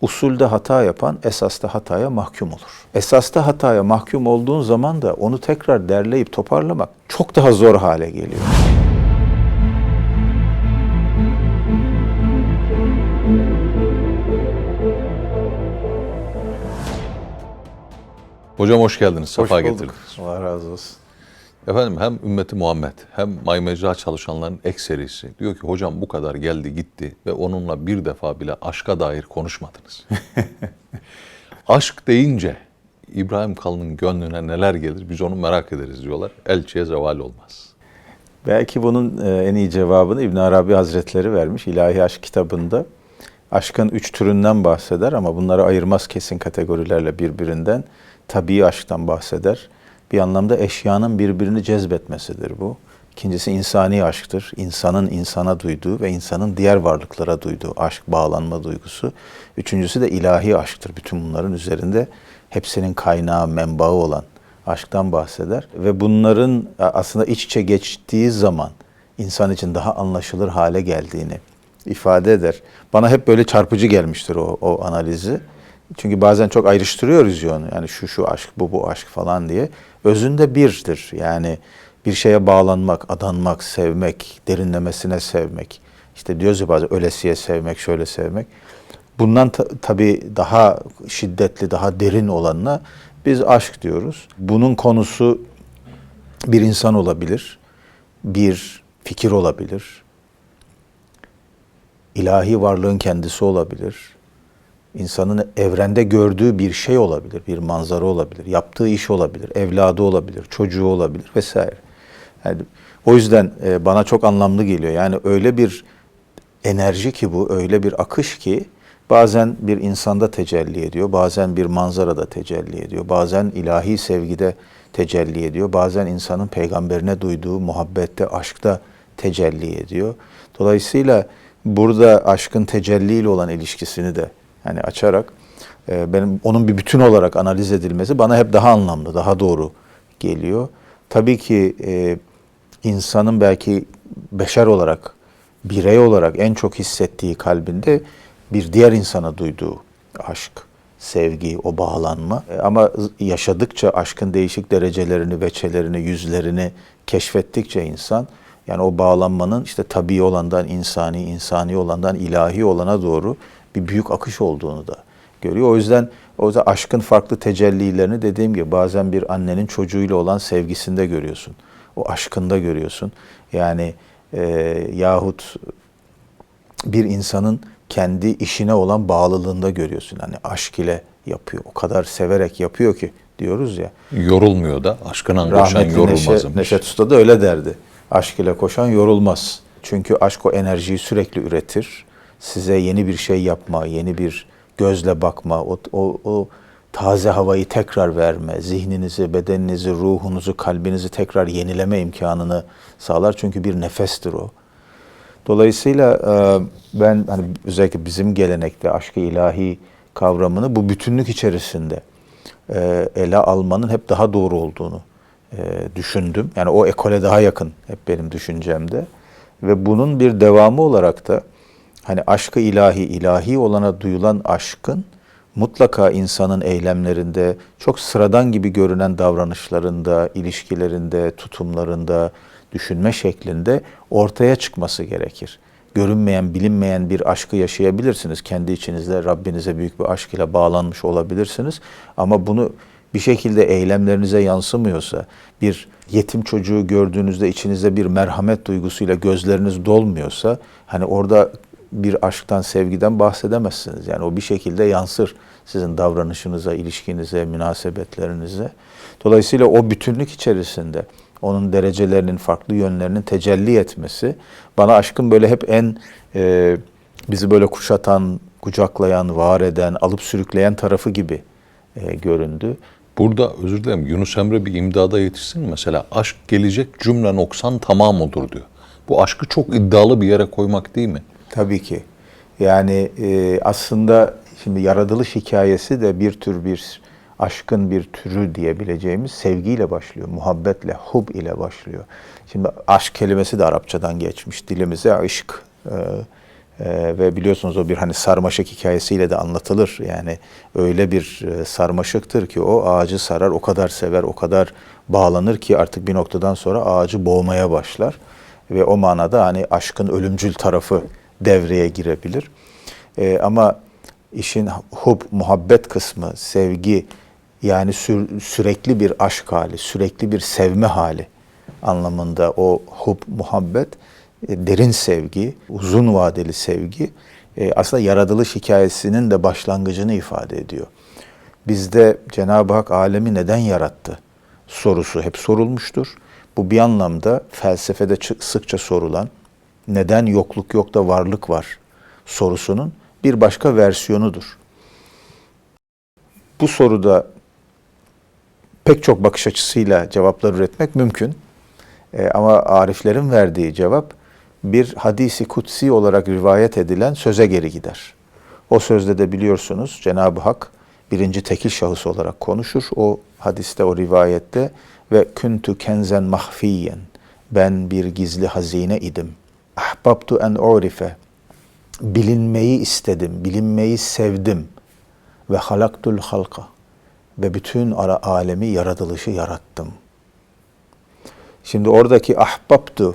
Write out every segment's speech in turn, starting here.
usulde hata yapan esasta hataya mahkum olur. Esasta hataya mahkum olduğun zaman da onu tekrar derleyip toparlamak çok daha zor hale geliyor. Hocam hoş geldiniz. Hoş Sefa bulduk. getirdiniz. Allah razı olsun. Efendim hem ümmeti Muhammed hem May Mecra çalışanların ekserisi diyor ki hocam bu kadar geldi gitti ve onunla bir defa bile aşka dair konuşmadınız. Aşk deyince İbrahim Kalın'ın gönlüne neler gelir biz onu merak ederiz diyorlar. Elçiye zeval olmaz. Belki bunun e, en iyi cevabını İbn Arabi Hazretleri vermiş İlahi Aşk kitabında. Aşkın üç türünden bahseder ama bunları ayırmaz kesin kategorilerle birbirinden. Tabii aşktan bahseder. Bir anlamda eşyanın birbirini cezbetmesidir bu. İkincisi insani aşktır. İnsanın insana duyduğu ve insanın diğer varlıklara duyduğu aşk, bağlanma duygusu. Üçüncüsü de ilahi aşktır. Bütün bunların üzerinde hepsinin kaynağı, menbaı olan aşktan bahseder. Ve bunların aslında iç içe geçtiği zaman insan için daha anlaşılır hale geldiğini ifade eder. Bana hep böyle çarpıcı gelmiştir o, o analizi. Çünkü bazen çok ayrıştırıyoruz ya. Yani şu şu aşk, bu bu aşk falan diye. Özünde birdir. Yani bir şeye bağlanmak, adanmak, sevmek, derinlemesine sevmek. İşte diyoruz ya bazen ölesiye sevmek, şöyle sevmek. Bundan ta- tabii daha şiddetli, daha derin olanına biz aşk diyoruz. Bunun konusu bir insan olabilir, bir fikir olabilir, ilahi varlığın kendisi olabilir, insanın evrende gördüğü bir şey olabilir, bir manzara olabilir, yaptığı iş olabilir, evladı olabilir, çocuğu olabilir vesaire. Yani o yüzden e, bana çok anlamlı geliyor. Yani öyle bir enerji ki bu, öyle bir akış ki bazen bir insanda tecelli ediyor, bazen bir manzarada tecelli ediyor, bazen ilahi sevgide tecelli ediyor, bazen insanın peygamberine duyduğu muhabbette, aşkta tecelli ediyor. Dolayısıyla burada aşkın tecelliyle olan ilişkisini de yani açarak e, benim onun bir bütün olarak analiz edilmesi bana hep daha anlamlı, daha doğru geliyor. Tabii ki e, insanın belki beşer olarak, birey olarak en çok hissettiği kalbinde bir diğer insana duyduğu aşk, sevgi, o bağlanma. E, Ama yaşadıkça aşkın değişik derecelerini, veçelerini, yüzlerini keşfettikçe insan yani o bağlanmanın işte tabii olandan insani, insani olandan ilahi olana doğru bir büyük akış olduğunu da görüyor. O yüzden o yüzden aşkın farklı tecellilerini dediğim gibi bazen bir annenin çocuğuyla olan sevgisinde görüyorsun. O aşkında görüyorsun. Yani e, yahut bir insanın kendi işine olan bağlılığında görüyorsun. Hani aşk ile yapıyor. O kadar severek yapıyor ki diyoruz ya. Yorulmuyor da aşkına koşan yorulmaz Neşe. Neşet Usta da öyle derdi. Aşk ile koşan yorulmaz. Çünkü aşk o enerjiyi sürekli üretir. Size yeni bir şey yapma, yeni bir gözle bakma, o, o, o taze havayı tekrar verme, zihninizi, bedeninizi, ruhunuzu, kalbinizi tekrar yenileme imkanını sağlar. Çünkü bir nefestir o. Dolayısıyla e, ben hani özellikle bizim gelenekte aşkı ilahi kavramını bu bütünlük içerisinde e, ele almanın hep daha doğru olduğunu e, düşündüm. Yani o ekole daha yakın hep benim düşüncemde. Ve bunun bir devamı olarak da hani aşkı ilahi, ilahi olana duyulan aşkın mutlaka insanın eylemlerinde, çok sıradan gibi görünen davranışlarında, ilişkilerinde, tutumlarında, düşünme şeklinde ortaya çıkması gerekir. Görünmeyen, bilinmeyen bir aşkı yaşayabilirsiniz. Kendi içinizde Rabbinize büyük bir aşk ile bağlanmış olabilirsiniz. Ama bunu bir şekilde eylemlerinize yansımıyorsa, bir yetim çocuğu gördüğünüzde içinizde bir merhamet duygusuyla gözleriniz dolmuyorsa, hani orada bir aşktan, sevgiden bahsedemezsiniz. Yani o bir şekilde yansır sizin davranışınıza, ilişkinize, münasebetlerinize. Dolayısıyla o bütünlük içerisinde onun derecelerinin, farklı yönlerinin tecelli etmesi bana aşkın böyle hep en e, bizi böyle kuşatan, kucaklayan, var eden, alıp sürükleyen tarafı gibi e, göründü. Burada özür dilerim Yunus Emre bir imdada yetişsin? Mesela aşk gelecek cümle noksan tamam olur diyor. Bu aşkı çok iddialı bir yere koymak değil mi? Tabii ki. Yani e, aslında şimdi yaratılış hikayesi de bir tür bir aşkın bir türü diyebileceğimiz sevgiyle başlıyor. Muhabbetle, hub ile başlıyor. Şimdi aşk kelimesi de Arapçadan geçmiş. Dilimize aşk e, Ee, ve biliyorsunuz o bir hani sarmaşık hikayesiyle de anlatılır. Yani öyle bir e, sarmaşıktır ki o ağacı sarar, o kadar sever, o kadar bağlanır ki artık bir noktadan sonra ağacı boğmaya başlar. Ve o manada hani aşkın ölümcül tarafı devreye girebilir. Ee, ama işin hub, muhabbet kısmı, sevgi yani sür- sürekli bir aşk hali, sürekli bir sevme hali anlamında o hub, muhabbet, e, derin sevgi, uzun vadeli sevgi e, aslında yaratılış hikayesinin de başlangıcını ifade ediyor. Bizde Cenab-ı Hak alemi neden yarattı sorusu hep sorulmuştur. Bu bir anlamda felsefede sıkça sorulan neden yokluk yok da varlık var sorusunun bir başka versiyonudur. Bu soruda pek çok bakış açısıyla cevaplar üretmek mümkün. E, ama ariflerin verdiği cevap bir hadisi kutsi olarak rivayet edilen söze geri gider. O sözde de biliyorsunuz Cenab-ı Hak birinci tekil şahıs olarak konuşur. O hadiste, o rivayette ve küntü kenzen mahfiyen. Ben bir gizli hazine idim. Ahbabtu en urife. Bilinmeyi istedim, bilinmeyi sevdim. Ve halaktul halka. Ve bütün ara alemi, yaratılışı yarattım. Şimdi oradaki ahbaptu,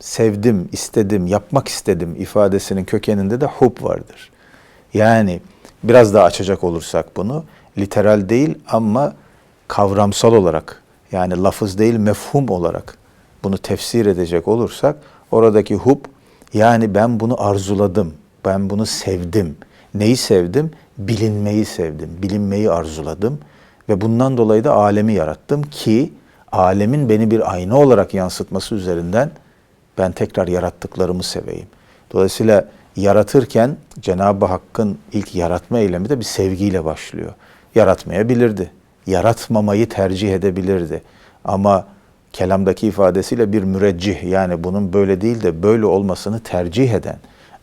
sevdim, istedim, yapmak istedim ifadesinin kökeninde de hub vardır. Yani biraz daha açacak olursak bunu, literal değil ama kavramsal olarak, yani lafız değil mefhum olarak bunu tefsir edecek olursak, oradaki hub, yani ben bunu arzuladım, ben bunu sevdim. Neyi sevdim? Bilinmeyi sevdim, bilinmeyi arzuladım ve bundan dolayı da alemi yarattım ki alemin beni bir ayna olarak yansıtması üzerinden ben tekrar yarattıklarımı seveyim. Dolayısıyla yaratırken Cenab-ı Hakk'ın ilk yaratma eylemi de bir sevgiyle başlıyor. Yaratmayabilirdi. Yaratmamayı tercih edebilirdi. Ama kelamdaki ifadesiyle bir müreccih yani bunun böyle değil de böyle olmasını tercih eden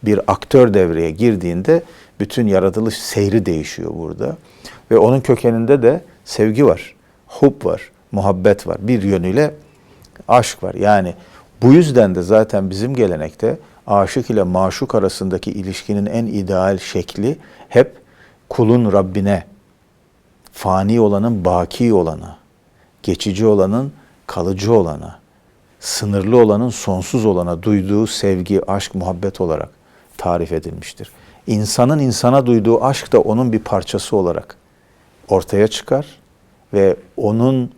bir aktör devreye girdiğinde bütün yaratılış seyri değişiyor burada. Ve onun kökeninde de sevgi var, hub var, muhabbet var. Bir yönüyle aşk var. Yani bu yüzden de zaten bizim gelenekte aşık ile maşuk arasındaki ilişkinin en ideal şekli hep kulun Rabbine, fani olanın baki olana, geçici olanın kalıcı olana, sınırlı olanın sonsuz olana duyduğu sevgi, aşk, muhabbet olarak tarif edilmiştir. İnsanın insana duyduğu aşk da onun bir parçası olarak ortaya çıkar ve onun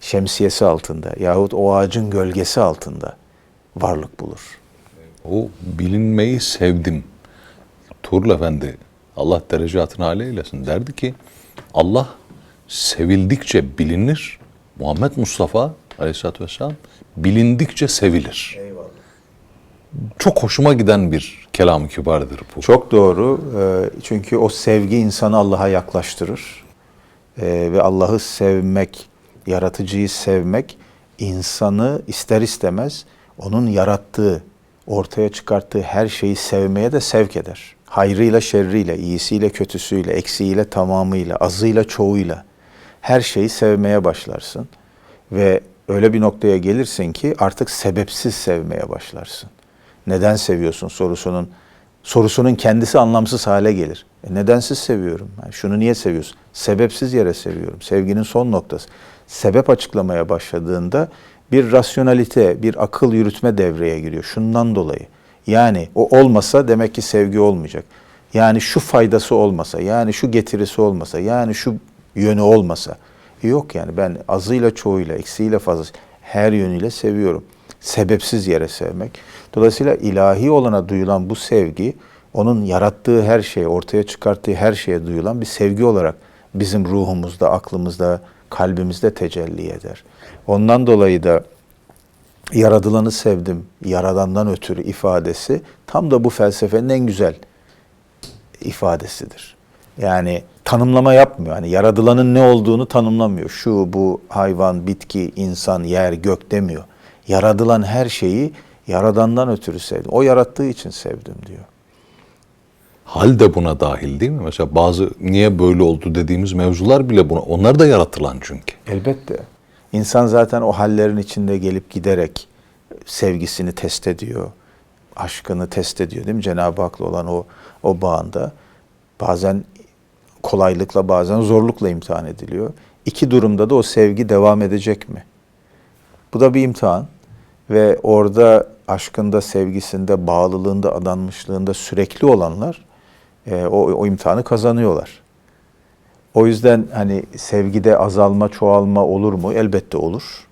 şemsiyesi altında yahut o ağacın gölgesi altında varlık bulur. O bilinmeyi sevdim. Tuğrul Efendi Allah derecatını âli eylesin derdi ki Allah sevildikçe bilinir. Muhammed Mustafa Aleyhisselatü Vesselam bilindikçe sevilir. Çok hoşuma giden bir kelam-ı kibardır bu. Çok doğru. Ee, Çünkü o sevgi insanı Allah'a yaklaştırır. Ee, Ve Allah'ı sevmek, yaratıcıyı sevmek insanı ister istemez onun yarattığı, ortaya çıkarttığı her şeyi sevmeye de sevk eder. Hayrıyla şerriyle, iyisiyle kötüsüyle, eksiğiyle tamamıyla, azıyla çoğuyla her şeyi sevmeye başlarsın. Ve öyle bir noktaya gelirsin ki artık sebepsiz sevmeye başlarsın. Neden seviyorsun sorusunun sorusunun kendisi anlamsız hale gelir. E nedensiz seviyorum. Yani şunu niye seviyorsun? Sebepsiz yere seviyorum. Sevginin son noktası. Sebep açıklamaya başladığında bir rasyonalite, bir akıl yürütme devreye giriyor. Şundan dolayı. Yani o olmasa demek ki sevgi olmayacak. Yani şu faydası olmasa, yani şu getirisi olmasa, yani şu yönü olmasa. Yok yani ben azıyla çoğuyla, eksiğiyle fazlası her yönüyle seviyorum. Sebepsiz yere sevmek. Dolayısıyla ilahi olana duyulan bu sevgi, onun yarattığı her şeye, ortaya çıkarttığı her şeye duyulan bir sevgi olarak bizim ruhumuzda, aklımızda, kalbimizde tecelli eder. Ondan dolayı da yaradılanı sevdim, yaradandan ötürü ifadesi tam da bu felsefenin en güzel ifadesidir. Yani tanımlama yapmıyor. Hani yaradılanın ne olduğunu tanımlamıyor. Şu, bu, hayvan, bitki, insan, yer, gök demiyor. Yaradılan her şeyi yaradandan ötürü sevdim. O yarattığı için sevdim diyor. Hal de buna dahil değil mi? Mesela bazı niye böyle oldu dediğimiz mevzular bile buna. Onlar da yaratılan çünkü. Elbette. İnsan zaten o hallerin içinde gelip giderek sevgisini test ediyor. aşkını test ediyor değil mi? Cenab-ı Hak'la olan o o bağında bazen kolaylıkla bazen zorlukla imtihan ediliyor. İki durumda da o sevgi devam edecek mi? Bu da bir imtihan ve orada aşkında, sevgisinde, bağlılığında, adanmışlığında sürekli olanlar e, o, o imtihanı kazanıyorlar. O yüzden hani sevgide azalma, çoğalma olur mu? Elbette olur.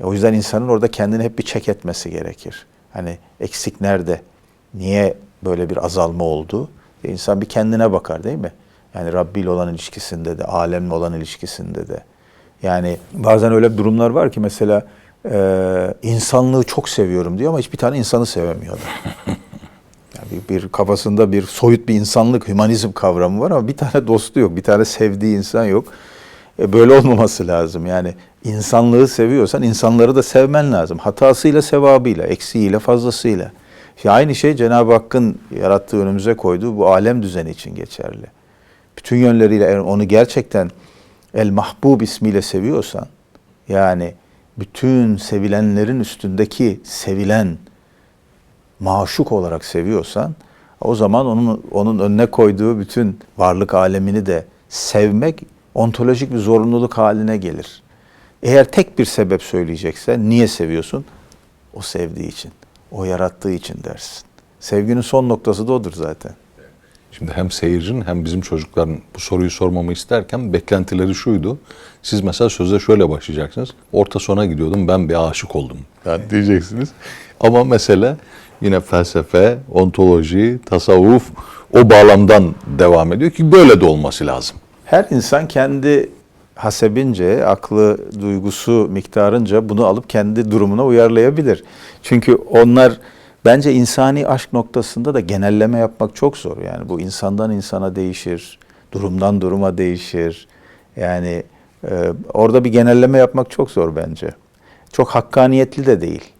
E, O yüzden insanın orada kendini hep bir çek etmesi gerekir. Hani eksik nerede? Niye böyle bir azalma oldu? E, insan bir kendine bakar değil mi? Yani Rabbi ile olan ilişkisinde de, alemle olan ilişkisinde de. Yani bazen öyle durumlar var ki mesela e, insanlığı çok seviyorum diyor ama hiçbir tane insanı sevemiyor adam. Yani bir, bir kafasında bir soyut bir insanlık, hümanizm kavramı var ama bir tane dostu yok, bir tane sevdiği insan yok. E, böyle olmaması lazım. Yani insanlığı seviyorsan insanları da sevmen lazım. Hatasıyla, sevabıyla, eksiğiyle, fazlasıyla. İşte aynı şey Cenab-ı Hakk'ın yarattığı önümüze koyduğu bu alem düzeni için geçerli. Bütün yönleriyle eğer onu gerçekten El Mahbub ismiyle seviyorsan, yani bütün sevilenlerin üstündeki sevilen, maşuk olarak seviyorsan o zaman onun onun önüne koyduğu bütün varlık alemini de sevmek ontolojik bir zorunluluk haline gelir. Eğer tek bir sebep söyleyeceksen niye seviyorsun? O sevdiği için, o yarattığı için dersin. Sevginin son noktası da odur zaten. Şimdi hem seyircinin hem bizim çocukların bu soruyu sormamı isterken beklentileri şuydu. Siz mesela söze şöyle başlayacaksınız. Orta sona gidiyordum ben bir aşık oldum. Yani diyeceksiniz. Ama mesele yine felsefe, ontoloji, tasavvuf o bağlamdan devam ediyor ki böyle de olması lazım. Her insan kendi hasebince, aklı, duygusu miktarınca bunu alıp kendi durumuna uyarlayabilir. Çünkü onlar bence insani aşk noktasında da genelleme yapmak çok zor. Yani bu insandan insana değişir, durumdan duruma değişir. Yani e, orada bir genelleme yapmak çok zor bence. Çok hakkaniyetli de değil.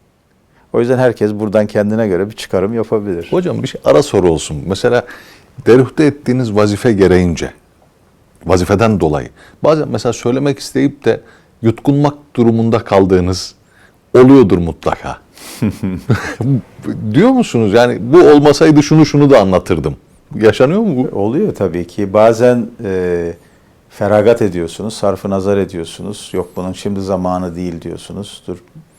O yüzden herkes buradan kendine göre bir çıkarım yapabilir. Hocam bir şey ara soru olsun. Mesela derühte ettiğiniz vazife gereğince, vazifeden dolayı bazen mesela söylemek isteyip de yutkunmak durumunda kaldığınız oluyordur mutlaka. Diyor musunuz? Yani bu olmasaydı şunu şunu da anlatırdım. Yaşanıyor mu bu? Oluyor tabii ki. Bazen e, feragat ediyorsunuz, sarfı nazar ediyorsunuz. Yok bunun şimdi zamanı değil diyorsunuz. Dur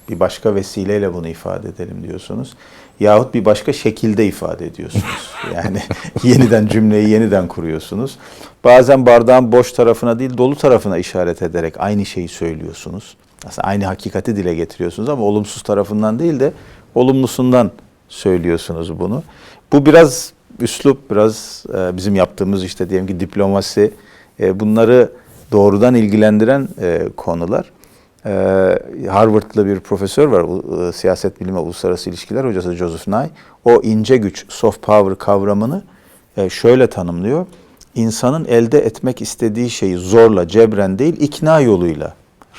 bir başka vesileyle bunu ifade edelim diyorsunuz. Yahut bir başka şekilde ifade ediyorsunuz. Yani yeniden cümleyi yeniden kuruyorsunuz. Bazen bardağın boş tarafına değil dolu tarafına işaret ederek aynı şeyi söylüyorsunuz. Aslında aynı hakikati dile getiriyorsunuz ama olumsuz tarafından değil de olumlusundan söylüyorsunuz bunu. Bu biraz üslup, biraz e, bizim yaptığımız işte diyelim ki diplomasi, e, bunları doğrudan ilgilendiren e, konular. Harvard'lı bir profesör var, siyaset bilimi uluslararası ilişkiler hocası Joseph Nye. O ince güç, soft power kavramını şöyle tanımlıyor. İnsanın elde etmek istediği şeyi zorla, cebren değil, ikna yoluyla,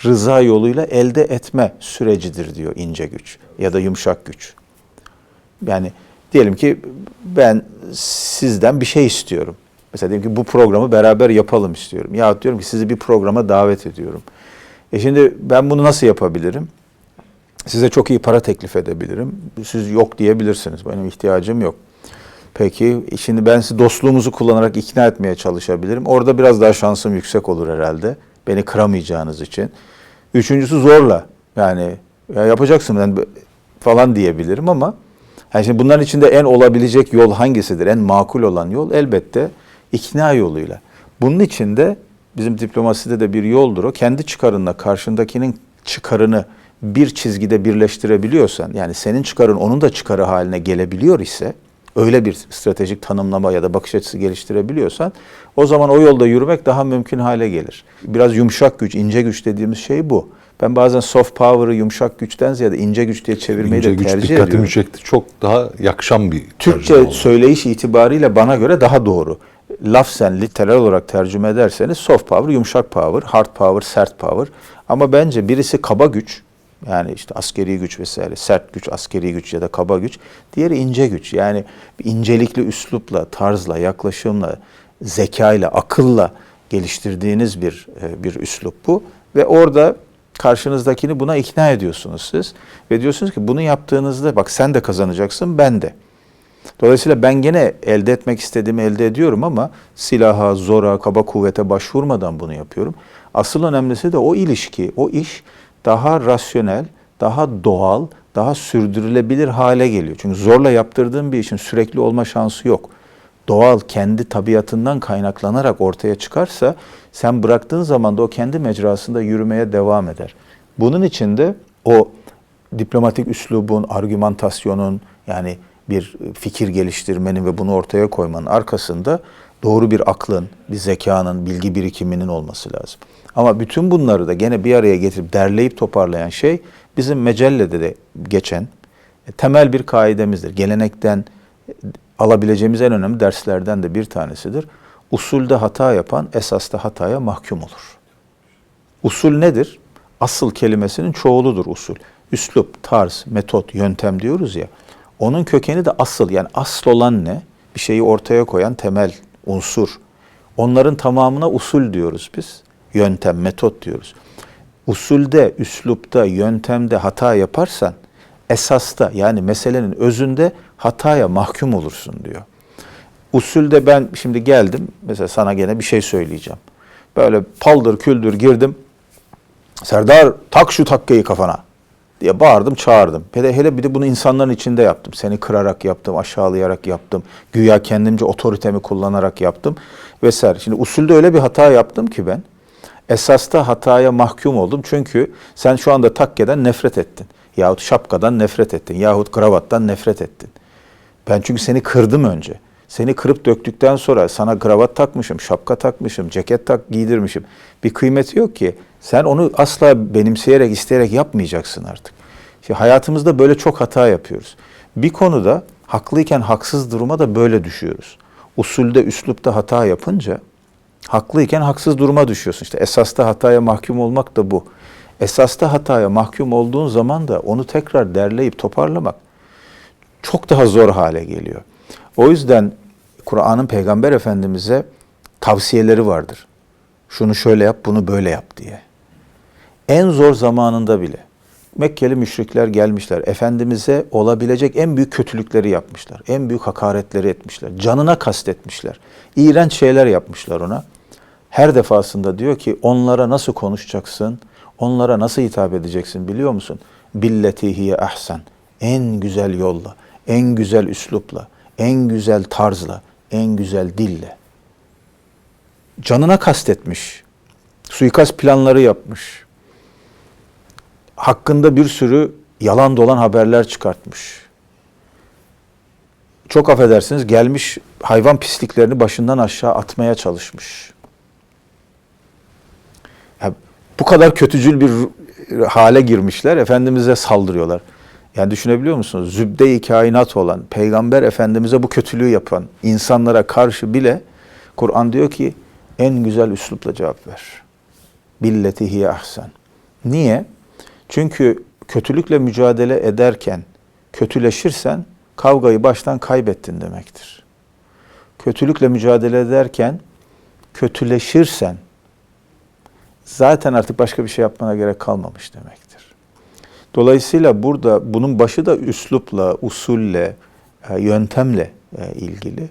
rıza yoluyla elde etme sürecidir diyor ince güç ya da yumuşak güç. Yani diyelim ki ben sizden bir şey istiyorum. Mesela diyelim ki bu programı beraber yapalım istiyorum. Ya diyorum ki sizi bir programa davet ediyorum. E şimdi ben bunu nasıl yapabilirim? Size çok iyi para teklif edebilirim. Siz yok diyebilirsiniz. Benim ihtiyacım yok. Peki şimdi ben sizi dostluğumuzu kullanarak ikna etmeye çalışabilirim. Orada biraz daha şansım yüksek olur herhalde. Beni kıramayacağınız için. Üçüncüsü zorla. Yani ya yapacaksın ben falan diyebilirim ama yani şimdi bunların içinde en olabilecek yol hangisidir? En makul olan yol elbette ikna yoluyla. Bunun içinde bizim diplomaside de bir yoldur o. Kendi çıkarınla karşındakinin çıkarını bir çizgide birleştirebiliyorsan, yani senin çıkarın onun da çıkarı haline gelebiliyor ise, öyle bir stratejik tanımlama ya da bakış açısı geliştirebiliyorsan, o zaman o yolda yürümek daha mümkün hale gelir. Biraz yumuşak güç, ince güç dediğimiz şey bu. Ben bazen soft power'ı yumuşak güçten ziyade ince güç diye çevirmeyi İnce de güç tercih ediyorum. çekti. Çok daha yakışan bir Türkçe söyleyiş itibariyle bana göre daha doğru. Lafzen literal olarak tercüme ederseniz soft power, yumuşak power, hard power, sert power. Ama bence birisi kaba güç, yani işte askeri güç vesaire, sert güç, askeri güç ya da kaba güç. Diğeri ince güç. Yani incelikli üslupla, tarzla, yaklaşımla, zekayla, akılla geliştirdiğiniz bir e, bir üslup bu. Ve orada karşınızdakini buna ikna ediyorsunuz siz. Ve diyorsunuz ki bunu yaptığınızda bak sen de kazanacaksın ben de. Dolayısıyla ben gene elde etmek istediğimi elde ediyorum ama silaha, zora, kaba kuvvete başvurmadan bunu yapıyorum. Asıl önemlisi de o ilişki, o iş daha rasyonel, daha doğal, daha sürdürülebilir hale geliyor. Çünkü zorla yaptırdığım bir işin sürekli olma şansı yok. Doğal, kendi tabiatından kaynaklanarak ortaya çıkarsa sen bıraktığın zaman da o kendi mecrasında yürümeye devam eder. Bunun için de o diplomatik üslubun, argümantasyonun yani bir fikir geliştirmenin ve bunu ortaya koymanın arkasında doğru bir aklın, bir zekanın, bilgi birikiminin olması lazım. Ama bütün bunları da gene bir araya getirip derleyip toparlayan şey bizim mecellede de geçen e, temel bir kaidemizdir. Gelenekten e, alabileceğimiz en önemli derslerden de bir tanesidir. Usulde hata yapan esasta hataya mahkum olur. Usul nedir? Asıl kelimesinin çoğuludur usul. Üslup, tarz, metot, yöntem diyoruz ya. Onun kökeni de asıl yani asıl olan ne? Bir şeyi ortaya koyan temel unsur. Onların tamamına usul diyoruz biz. Yöntem, metot diyoruz. Usulde, üslupta, yöntemde hata yaparsan esasta yani meselenin özünde hataya mahkum olursun diyor. Usulde ben şimdi geldim mesela sana gene bir şey söyleyeceğim. Böyle paldır küldür girdim. Serdar tak şu takkeyi kafana diye bağırdım çağırdım. Hele, hele bir de bunu insanların içinde yaptım. Seni kırarak yaptım, aşağılayarak yaptım. Güya kendimce otoritemi kullanarak yaptım vesaire. Şimdi usulde öyle bir hata yaptım ki ben. Esasta hataya mahkum oldum. Çünkü sen şu anda takkeden nefret ettin. Yahut şapkadan nefret ettin. Yahut kravattan nefret ettin. Ben çünkü seni kırdım önce. Seni kırıp döktükten sonra sana kravat takmışım, şapka takmışım, ceket tak giydirmişim. Bir kıymeti yok ki. Sen onu asla benimseyerek, isteyerek yapmayacaksın artık. İşte hayatımızda böyle çok hata yapıyoruz. Bir konuda haklıyken haksız duruma da böyle düşüyoruz. Usulde, üslupta hata yapınca haklıyken haksız duruma düşüyorsun. İşte esasta hataya mahkum olmak da bu. Esasta hataya mahkum olduğun zaman da onu tekrar derleyip toparlamak çok daha zor hale geliyor. O yüzden Kur'an'ın Peygamber Efendimiz'e tavsiyeleri vardır. Şunu şöyle yap, bunu böyle yap diye. En zor zamanında bile Mekkeli müşrikler gelmişler. Efendimiz'e olabilecek en büyük kötülükleri yapmışlar. En büyük hakaretleri etmişler. Canına kastetmişler. İğrenç şeyler yapmışlar ona. Her defasında diyor ki onlara nasıl konuşacaksın? Onlara nasıl hitap edeceksin biliyor musun? Billeti hiye ahsen. En güzel yolla, en güzel üslupla, en güzel tarzla, en güzel dille. Canına kastetmiş. Suikast planları yapmış. Hakkında bir sürü yalan dolan haberler çıkartmış. Çok affedersiniz gelmiş hayvan pisliklerini başından aşağı atmaya çalışmış. Ya, bu kadar kötücül bir hale girmişler, Efendimiz'e saldırıyorlar. Yani düşünebiliyor musunuz? Zübde-i kainat olan, Peygamber Efendimiz'e bu kötülüğü yapan insanlara karşı bile Kur'an diyor ki en güzel üslupla cevap ver. Billeti hiye ahsen. Niye? Çünkü kötülükle mücadele ederken kötüleşirsen kavgayı baştan kaybettin demektir. Kötülükle mücadele ederken kötüleşirsen zaten artık başka bir şey yapmana gerek kalmamış demektir. Dolayısıyla burada bunun başı da üslupla, usulle, e, yöntemle e, ilgili.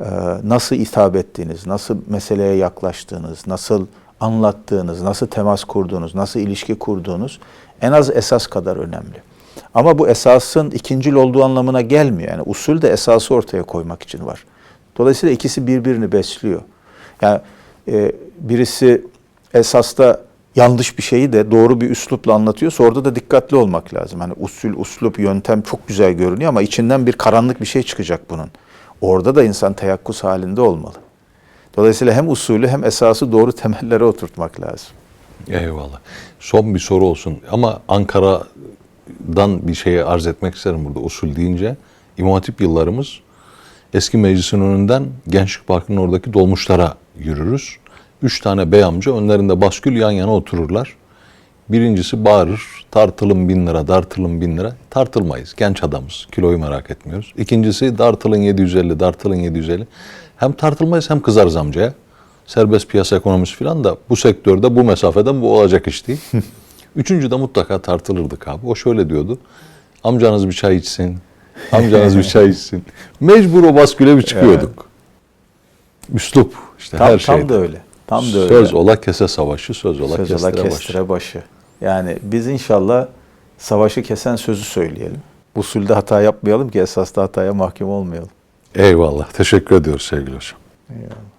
E, nasıl hitap ettiğiniz, nasıl meseleye yaklaştığınız, nasıl anlattığınız, nasıl temas kurduğunuz, nasıl ilişki kurduğunuz en az esas kadar önemli. Ama bu esasın ikincil olduğu anlamına gelmiyor. Yani usul de esası ortaya koymak için var. Dolayısıyla ikisi birbirini besliyor. Yani e, birisi esasta yanlış bir şeyi de doğru bir üslupla anlatıyorsa orada da dikkatli olmak lazım. Hani usul, uslup, yöntem çok güzel görünüyor ama içinden bir karanlık bir şey çıkacak bunun. Orada da insan teyakkuz halinde olmalı. Dolayısıyla hem usulü hem esası doğru temellere oturtmak lazım. Eyvallah. Son bir soru olsun ama Ankara'dan bir şeye arz etmek isterim burada usul deyince. İmam Hatip yıllarımız eski meclisin önünden Gençlik Parkı'nın oradaki dolmuşlara yürürüz. Üç tane bey amca önlerinde baskül yan yana otururlar. Birincisi bağırır, tartılın bin lira, dartılın bin lira. Tartılmayız, genç adamız, kiloyu merak etmiyoruz. İkincisi dartılın 750, dartılın 750. Hem tartılmayız hem kızarız amcaya. Serbest piyasa ekonomisi falan da bu sektörde bu mesafeden bu olacak iş değil. Üçüncüde mutlaka tartılırdık abi. O şöyle diyordu. Amcanız bir çay içsin. Amcanız bir çay içsin. Mecbur o basküle bir çıkıyorduk. Üslup işte Tam, her şey. tam da öyle. Tam da öyle. Söz ola kese savaşı, söz ola Söz kestire, ola başı. kestire başı. Yani biz inşallah savaşı kesen sözü söyleyelim. Usulde hata yapmayalım ki esasda hataya mahkum olmayalım. Eyvallah. Teşekkür ediyoruz sevgili hocam. Eyvallah.